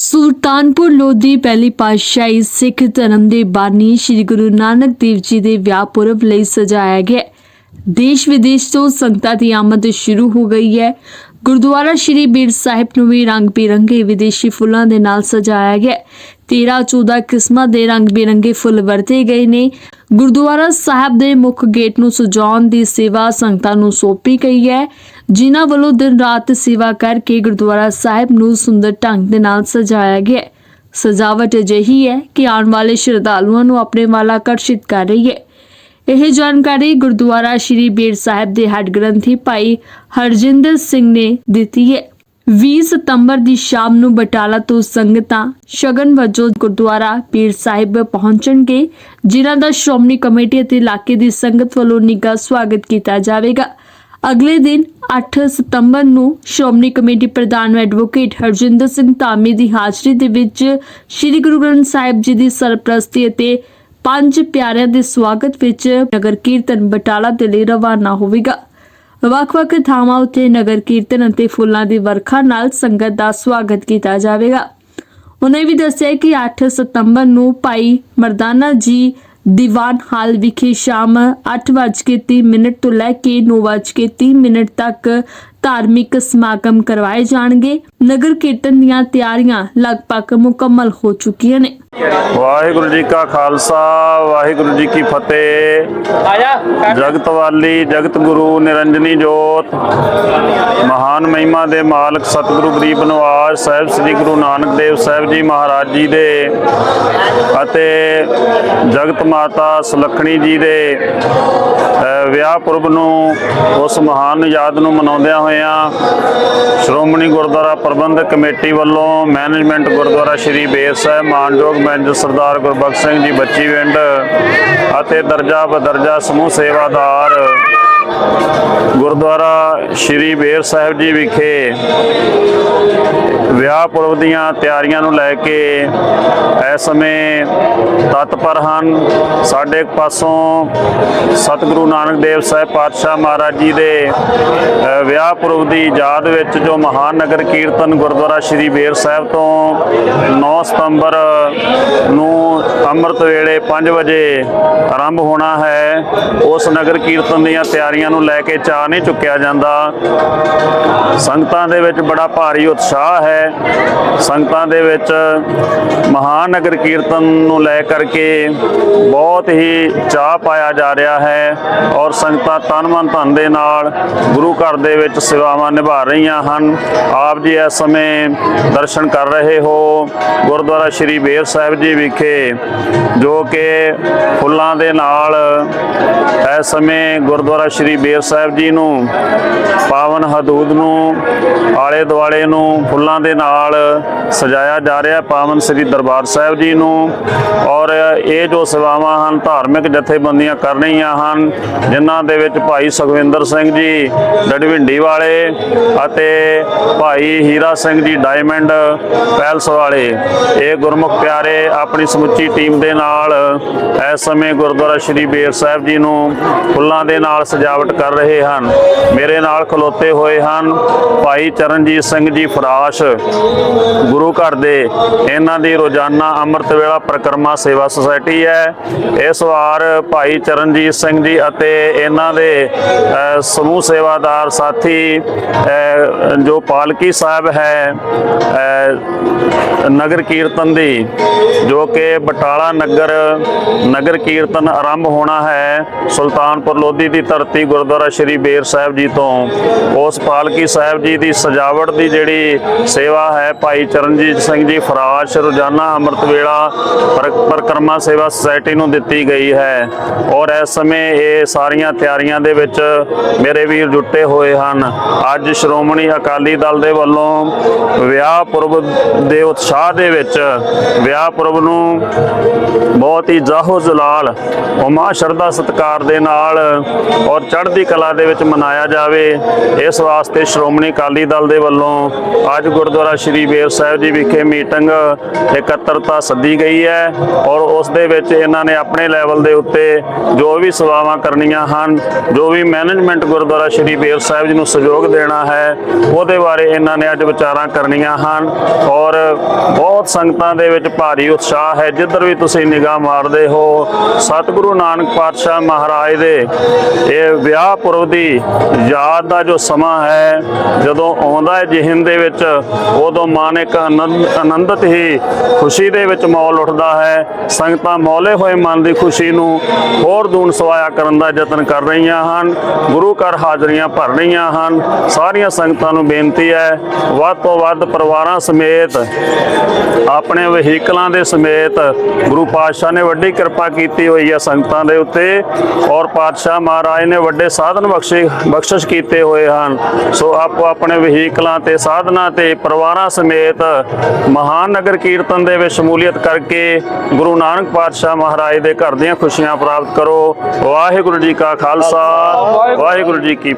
ਸੁਲਤਾਨਪੁਰ ਲੋਧੀ ਪਹਿਲੀ ਪਾਤਸ਼ਾਹੀ ਸਿੱਖ ਧਰਮ ਦੇ ਬਾਨੀ ਸ੍ਰੀ ਗੁਰੂ ਨਾਨਕ ਦੇਵ ਜੀ ਦੇ ਵਿਆਹ ਪੁਰਬ ਲਈ ਸਜਾਇਆ ਗਿਆ ਦੇਸ਼ ਵਿਦੇਸ਼ ਤੋਂ ਸੰਗਤਾਂ ਦੀ ਆਮਦ ਸ਼ੁਰੂ ਹੋ ਗਈ ਹੈ। ਗੁਰਦੁਆਰਾ ਸ੍ਰੀ ਬੀਰ ਸਾਹਿਬ ਨੂੰ ਵੀ ਰੰਗ ਬਿਰੰਗੇ ਵਿਦੇਸ਼ੀ ਫੁੱਲਾਂ ਦੇ ਨਾਲ ਸਜਾਇਆ ਗਿਆ ਹੈ। 13 14 ਕਿਸਮਾਂ ਦੇ ਰੰਗ ਬਿਰੰਗੇ ਫੁੱਲ ਵਰਤੇ ਗਏ ਨੇ। ਗੁਰਦੁਆਰਾ ਸਾਹਿਬ ਦੇ ਮੁੱਖ ਗੇਟ ਨੂੰ ਸਜਾਉਣ ਦੀ ਸੇਵਾ ਸੰਗਤਾਂ ਨੂੰ ਸੌਂਪੀ ਗਈ ਹੈ। ਜਿਨ੍ਹਾਂ ਵੱਲੋਂ ਦਿਨ ਰਾਤ ਸੇਵਾ ਕਰਕੇ ਗੁਰਦੁਆਰਾ ਸਾਹਿਬ ਨੂੰ ਸੁੰਦਰ ਢੰਗ ਦੇ ਨਾਲ ਸਜਾਇਆ ਗਿਆ ਹੈ। ਸਜਾਵਟ ਅਜਿਹੀ ਹੈ ਕਿ ਆਉਣ ਵਾਲੇ ਸ਼ਰਧਾਲੂਆਂ ਨੂੰ ਆਪਣੇ ਵੱਲ ਆਕਰਸ਼ਿਤ ਕਰ ਰਹੀ ਹੈ। ਇਹ ਜਾਣਕਾਰੀ ਗੁਰਦੁਆਰਾ ਸ਼੍ਰੀ ਬੀੜ ਸਾਹਿਬ ਦੇ ਹੈੱਡ ਗ੍ਰੰਥੀ ਭਾਈ ਹਰਜਿੰਦਰ ਸਿੰਘ ਨੇ ਦਿੱਤੀ ਹੈ। 20 ਸਤੰਬਰ ਦੀ ਸ਼ਾਮ ਨੂੰ ਬਟਾਲਾ ਤੋਂ ਸੰਗਤਾਂ ਸ਼ਗਨ ਵਜੋਂ ਗੁਰਦੁਆਰਾ ਪੀਰ ਸਾਹਿਬ ਪਹੁੰਚਣਗੇ, ਜਿਨ੍ਹਾਂ ਦਾ ਸ਼੍ਰੋਮਣੀ ਕਮੇਟੀ ਅਤੇ ਇਲਾਕੇ ਦੀ ਸੰਗਤ ਵੱਲੋਂ ਨਿੱਘਾ ਸਵਾਗਤ ਕੀਤਾ ਜਾਵੇਗਾ। ਅਗਲੇ ਦਿਨ 8 ਸਤੰਬਰ ਨੂੰ ਸ਼੍ਰੋਮਣੀ ਕਮੇਟੀ ਪ੍ਰਧਾਨ ਐਡਵੋਕੇਟ ਹਰਜਿੰਦਰ ਸਿੰਘ ਧਾਮੀ ਦੀ ਹਾਜ਼ਰੀ ਦੇ ਵਿੱਚ ਸ੍ਰੀ ਗੁਰੂ ਗ੍ਰੰਥ ਸਾਹਿਬ ਜੀ ਦੀ ਸਰਪ੍ਰਸਤੀ ਅਤੇ ਪੰਜ ਪਿਆਰਿਆਂ ਦੇ ਸਵਾਗਤ ਵਿੱਚ ਨਗਰ ਕੀਰਤਨ ਬਟਾਲਾ ਦੇ ਲਈ ਰਵਾਨਾ ਹੋਵੇਗਾ। ਵੱਖ-ਵੱਖ ਥਾਵਾਂ ਉੱਤੇ ਨਗਰ ਕੀਰਤਨ ਅਤੇ ਫੁੱਲਾਂ ਦੀ ਵਰਖਾ ਨਾਲ ਸੰਗਤ ਦਾ ਸਵਾਗਤ ਕੀਤਾ ਜਾਵੇਗਾ। ਉਹਨੇ ਵੀ ਦੱਸਿਆ ਕਿ 8 ਸਤੰਬਰ ਨੂੰ ਭਾਈ ਮਰਦਾਨਾ ਜੀ ਦੀਵਾਨ ਹਾਲ ਵਿਖੇ ਸ਼ਾਮ 8:30 ਮਿੰਟ ਤੋਂ ਲੈ ਕੇ 9:30 ਮਿੰਟ ਤੱਕ ਧਾਰਮਿਕ ਸਮਾਗਮ ਕਰਵਾਏ ਜਾਣਗੇ। ਨਗਰ ਕੀਰਤਨ ਦੀਆਂ ਤਿਆਰੀਆਂ ਲਗਭਗ ਮੁਕੰਮਲ ਹੋ ਚੁੱਕੀਆਂ ਨੇ। ਵਾਹਿਗੁਰੂ ਜੀ ਕਾ ਖਾਲਸਾ ਵਾਹਿਗੁਰੂ ਜੀ ਕੀ ਫਤਿਹ। ਆਜਾ ਜਗਤ ਵਾਲੀ ਜਗਤ ਗੁਰੂ ਨਿਰੰਜਨੀ ਜੋਤ। ਮਹਾਨ ਮਹਿਮਾ ਦੇ ਮਾਲਕ ਸਤਿਗੁਰੂ ਗਰੀਬ ਨਿਵਾਸ ਸਾਹਿਬ ਸ੍ਰੀ ਗੁਰੂ ਨਾਨਕ ਦੇਵ ਸਾਹਿਬ ਜੀ ਮਹਾਰਾਜ ਜੀ ਦੇ ਅਤੇ ਜਗਤ ਮਾਤਾ ਸੁਲੱਖਣੀ ਜੀ ਦੇ ਵਿਆਹ ਪੁਰਬ ਨੂੰ ਉਸ ਮਹਾਨ ਯਾਦ ਨੂੰ ਮਨਾਉਂਦਿਆਂ ਹੋਇਆਂ ਸ਼੍ਰੋਮਣੀ ਗੁਰਦੁਆਰਾ ਪ੍ਰਬੰਧਕ ਕਮੇਟੀ ਵੱਲੋਂ ਮੈਨੇਜਮੈਂਟ ਗੁਰਦੁਆਰਾ ਸ਼੍ਰੀ ਬੇਰ ਸਾਹਿਬ, ਮਾਨਯੋਗ ਮੈਨੇਜਰ ਸਰਦਾਰ ਗੁਰਬਖਸ਼ ਸਿੰਘ ਜੀ, ਬੱਚੀ ਵਿੰਡ ਅਤੇ ਦਰਜਾ ਬਦਰਜਾ ਸਮੂਹ ਸੇਵਾਦਾਰ ਗੁਰਦੁਆਰਾ ਸ਼੍ਰੀ ਬੇਰ ਸਾਹਿਬ ਜੀ ਵਿਖੇ ਵਿਆਹ ਪੁਰਬ ਦੀਆਂ ਤਿਆਰੀਆਂ ਨੂੰ ਲੈ ਕੇ ਇਸ ਸਮੇਂ ਤਤਪਰ ਹਨ। ਸਾਡੇ ਪਾਸੋਂ ਸਤਿਗੁਰੂ ਨਾਨਕ ਦੇਵ ਸਾਹਿਬ ਪਾਤਸ਼ਾਹ ਮਹਾਰਾਜ ਜੀ ਦੇ ਵਿਆਹ ਪੁਰਬ ਦੀ ਯਾਦ ਵਿੱਚ ਜੋ ਮਹਾਨ ਨਗਰ ਕੀਰਤਨ ਗੁਰਦੁਆਰਾ ਸ਼੍ਰੀ ਬੇਰ ਸਾਹਿਬ ਤੋਂ 9 ਸਤੰਬਰ ਨੂੰ ਅੰਮ੍ਰਿਤ ਵੇਲੇ 5 ਵਜੇ ਆਰੰਭ ਹੋਣਾ ਹੈ, ਉਸ ਨਗਰ ਕੀਰਤਨ ਦੀਆਂ ਤਿਆਰੀਆਂ ਨੂੰ ਲੈ ਕੇ ਚਾਹ ਨਹੀਂ ਚੁੱਕਿਆ ਜਾਂਦਾ। ਸੰਗਤਾਂ ਦੇ ਵਿੱਚ ਬੜਾ ਭਾਰੀ ਉਤਸ਼ਾਹ ਹੈ। ਸੰਗਤਾਂ ਦੇ ਵਿੱਚ ਮਹਾਨ ਨਗਰ ਕੀਰਤਨ ਨੂੰ ਲੈ ਕਰਕੇ ਬਹੁਤ ਹੀ ਚਾਹ ਪਾਇਆ ਜਾ ਰਿਹਾ ਹੈ ਔਰ ਸੰਗਤਾਂ ਤਨ ਮਨ ਧਨ ਦੇ ਨਾਲ ਗੁਰੂ ਘਰ ਦੇ ਵਿੱਚ ਸੇਵਾਵਾਂ ਨਿਭਾ ਰਹੀਆਂ ਹਨ। ਆਪ ਜੀ ਇਸ ਸਮੇਂ ਦਰਸ਼ਨ ਕਰ ਰਹੇ ਹੋ ਗੁਰਦੁਆਰਾ ਸ਼੍ਰੀ ਬੇਰ ਸਾਹਿਬ ਜੀ ਵਿਖੇ, ਜੋ ਕਿ ਫੁੱਲਾਂ ਦੇ ਨਾਲ ਇਸ ਸਮੇਂ ਗੁਰਦੁਆਰਾ ਸ਼੍ਰੀ ਬੇਰ ਸਾਹਿਬ ਜੀ ਨੂੰ, ਪਾਵਨ ਹਦੂਦ ਨੂੰ, ਆਲੇ ਦੁਆਲੇ ਨੂੰ, ਫੁੱਲਾਂ ਦੇ ਨਾਲ ਸਜਾਇਆ ਜਾ ਰਿਹਾ ਪਾਵਨ ਸ੍ਰੀ ਦਰਬਾਰ ਸਾਹਿਬ ਜੀ ਨੂੰ ਔਰ ਇਹ ਜੋ ਸੇਵਾਵਾਂ ਹਨ ਧਾਰਮਿਕ ਜਥੇਬੰਦੀਆਂ ਕਰ ਰਹੀਆਂ ਹਨ, ਜਿਨ੍ਹਾਂ ਦੇ ਵਿੱਚ ਭਾਈ ਸੁਖਵਿੰਦਰ ਸਿੰਘ ਜੀ ਡਡਵਿੰਡੀ ਵਾਲੇ ਅਤੇ ਭਾਈ ਹੀਰਾ ਸਿੰਘ ਜੀ ਡਾਇਮੰਡ ਪੈਲਸ ਵਾਲੇ, ਇਹ ਗੁਰਮੁਖ ਪਿਆਰੇ ਆਪਣੀ ਸਮੁੱਚੀ ਟੀਮ ਦੇ ਨਾਲ ਇਸ ਸਮੇਂ ਗੁਰਦੁਆਰਾ ਸ਼੍ਰੀ ਬੇਰ ਸਾਹਿਬ ਜੀ ਨੂੰ ਫੁੱਲਾਂ ਦੇ ਨਾਲ ਸਜਾਵਟ ਕਰ ਰਹੇ ਹਨ। ਮੇਰੇ ਨਾਲ ਖਲੋਤੇ ਹੋਏ ਹਨ ਭਾਈ ਚਰਨਜੀਤ ਸਿੰਘ ਜੀ ਫਰਾਸ਼। ਗੁਰੂ ਘਰ ਦੇ ਇਹਨਾਂ ਦੀ ਰੋਜ਼ਾਨਾ ਅੰਮ੍ਰਿਤ ਵੇਲਾ ਪ੍ਰਕਰਮਾ ਸੇਵਾ ਸੁਸਾਇਟੀ ਹੈ। ਇਸ ਵਾਰ ਭਾਈ ਚਰਨਜੀਤ ਸਿੰਘ ਜੀ ਅਤੇ ਇਹਨਾਂ ਦੇ ਸਮੂਹ ਸੇਵਾਦਾਰ ਸਾਥੀ ਜੋ ਪਾਲਕੀ ਸਾਹਿਬ ਹੈ ਨਗਰ ਕੀਰਤਨ ਦੀ, ਜੋ ਕਿ ਬਟਾਲਾ ਨਗਰ ਨਗਰ ਕੀਰਤਨ ਆਰੰਭ ਹੋਣਾ ਹੈ। ਸੁਲਤਾਨਪੁਰ ਲੋਧੀ ਦੀ ਧਰਤੀ ਗੁਰਦੁਆਰਾ ਸ਼੍ਰੀ ਬੇਰ ਸਾਹਿਬ ਜੀ ਤੋਂ। ਉਸ ਪਾਲਕੀ ਸਾਹਿਬ ਜੀ ਦੀ ਸਜਾਵਟ ਦੀ ਜਿਹੜੀ ਸੇਵਾ ਹੈ, ਭਾਈ ਚਰਨਜੀਤ ਸਿੰਘ ਜੀ, ਫਰਾਸ਼ ਰੋਜ਼ਾਨਾ ਅੰਮ੍ਰਿਤ ਵੇਲਾ ਪਰ- ਪਰਿਕਰਮਾ ਸੇਵਾ ਸੁਸਾਇਟੀ ਨੂੰ ਦਿੱਤੀ ਗਈ ਹੈ। ਔਰ ਇਸ ਸਮੇਂ ਇਹ ਸਾਰੀਆਂ ਤਿਆਰੀਆਂ ਦੇ ਵਿੱਚ ਮੇਰੇ ਵੀਰ ਜੁਟੇ ਹੋਏ ਹਨ। ਅੱਜ ਸ਼੍ਰੋਮਣੀ ਅਕਾਲੀ ਦਲ ਦੇ ਵੱਲੋਂ ਵਿਆਹ ਪੁਰਬ ਦੇ ਉਤਸ਼ਾਹ ਦੇ ਵਿੱਚ ਵਿਆਹ ਪੁਰਬ ਨੂੰ ਬਹੁਤ ਹੀ ਜਾਹੋ ਜਲਾਲ ਉਮਾ ਸ਼ਰਧਾ ਸਤਕਾਰ ਦੇ ਨਾਲ ਔਰ ਚੜ੍ਹਦੀ ਕਲਾ ਦੇ ਵਿੱਚ ਮਨਾਇਆ ਜਾਵੇ, ਇਸ ਵਾਸਤੇ ਸ਼੍ਰੋਮਣੀ ਅਕਾਲੀ ਦਲ ਦੇ ਵੱਲੋਂ ਅੱਜ ਗੁਰਦੁਆਰਾ ਸ਼੍ਰੀ ਬੇਰ ਸਾਹਿਬ ਜੀ ਵਿਖੇ ਮੀਟਿੰਗ ਇਕੱਤਰਤਾ ਸੱਦੀ ਗਈ ਹੈ ਔਰ ਉਸ ਦੇ ਵਿੱਚ ਇਹਨਾਂ ਨੇ ਆਪਣੇ ਲੈਵਲ ਦੇ ਉੱਤੇ ਜੋ ਵੀ ਸੇਵਾਵਾਂ ਕਰਨੀਆਂ ਹਨ, ਜੋ ਵੀ ਮੈਨੇਜਮੈਂਟ ਗੁਰਦੁਆਰਾ ਸ਼੍ਰੀ ਬੇਰ ਸਾਹਿਬ ਜੀ ਨੂੰ ਸਹਿਯੋਗ ਦੇਣਾ ਹੈ, ਉਹਦੇ ਬਾਰੇ ਇਹਨਾਂ ਨੇ ਅੱਜ ਵਿਚਾਰਾਂ ਕਰਨੀਆਂ ਹਨ ਔਰ ਬਹੁਤ ਸੰਗਤਾਂ ਦੇ ਵਿੱਚ ਭਾਰੀ ਉਤਸ਼ਾਹ ਹੈ, ਜਿੱਧਰ ਵੀ ਤੁਸੀਂ ਨਿਗਾਹ ਮਾਰਦੇ ਹੋ, ਸਤਿਗੁਰੂ ਨਾਨਕ ਪਾਤਸ਼ਾਹ ਮਹਾਰਾਜ ਦੇ। ਇਹ ਵਿਆਹ ਪੁਰਬ ਦੀ ਯਾਦ ਦਾ ਜੋ ਸਮਾਂ ਹੈ, ਜਦੋਂ ਆਉਂਦਾ ਹੈ ਜਿਹਨ ਦੇ ਵਿੱਚ, ਉਦੋਂ ਮਨ ਇੱਕ ਆਨੰਦ ਹੀ ਖੁਸ਼ੀ ਦੇ ਵਿੱਚ ਮੌਲ ਉੱਠਦਾ ਹੈ। ਸੰਗਤਾਂ ਮੌਲੇ ਹੋਏ ਮਨ ਦੀ ਖੁਸ਼ੀ ਨੂੰ ਹੋਰ ਦੂਣ ਸਵਾਇਆ ਕਰਨ ਦਾ ਯਤਨ ਕਰ ਰਹੀਆਂ ਹਨ। ਗੁਰੂ ਘਰ ਹਾਜ਼ਰੀਆਂ ਭਰ ਰਹੀਆਂ ਹਨ। ਸਾਰੀਆਂ ਸੰਗਤਾਂ ਨੂੰ ਬੇਨਤੀ ਹੈ, ਵੱਧ ਤੋਂ ਵੱਧ ਪਰਿਵਾਰਾਂ ਸਮੇਤ, ਆਪਣੇ ਵਹੀਕਲਾਂ ਦੇ ਸਮੇਤ, ਗੁਰੂ ਪਾਤਸ਼ਾਹ ਨੇ ਵੱਡੀ ਕਿਰਪਾ ਕੀਤੀ ਹੋਈ ਹੈ ਸੰਗਤਾਂ ਦੇ ਉੱਤੇ ਔਰ ਪਾਤਸ਼ਾਹ ਮਹਾਰਾਜ ਨੇ ਵੱਡੇ ਸਾਧਨ ਬਖਸ਼ੇ ਬਖਸ਼ਿਸ਼ ਕੀਤੇ ਹੋਏ ਹਨ। ਸੋ ਆਪੋ ਆਪਣੇ ਵਹੀਕਲਾਂ ਤੇ ਸਾਧਨਾਂ ਤੇ ਪਰਿਵਾਰਾਂ ਸਮੇਤ ਮਹਾਨ ਨਗਰ ਕੀਰਤਨ ਦੇ ਵਿੱਚ ਸ਼ਮੂਲੀਅਤ ਕਰਕੇ ਗੁਰੂ ਨਾਨਕ ਪਾਤਸ਼ਾਹ ਮਹਾਰਾਜ ਦੇ ਘਰ ਦੀਆਂ ਖੁਸ਼ੀਆਂ ਪ੍ਰਾਪਤ ਕਰੋ। ਵਾਹਿਗੁਰੂ ਜੀ ਕਾ ਖਾਲਸਾ ਵਾਹਿਗੁਰੂ ਜੀ ਕੀ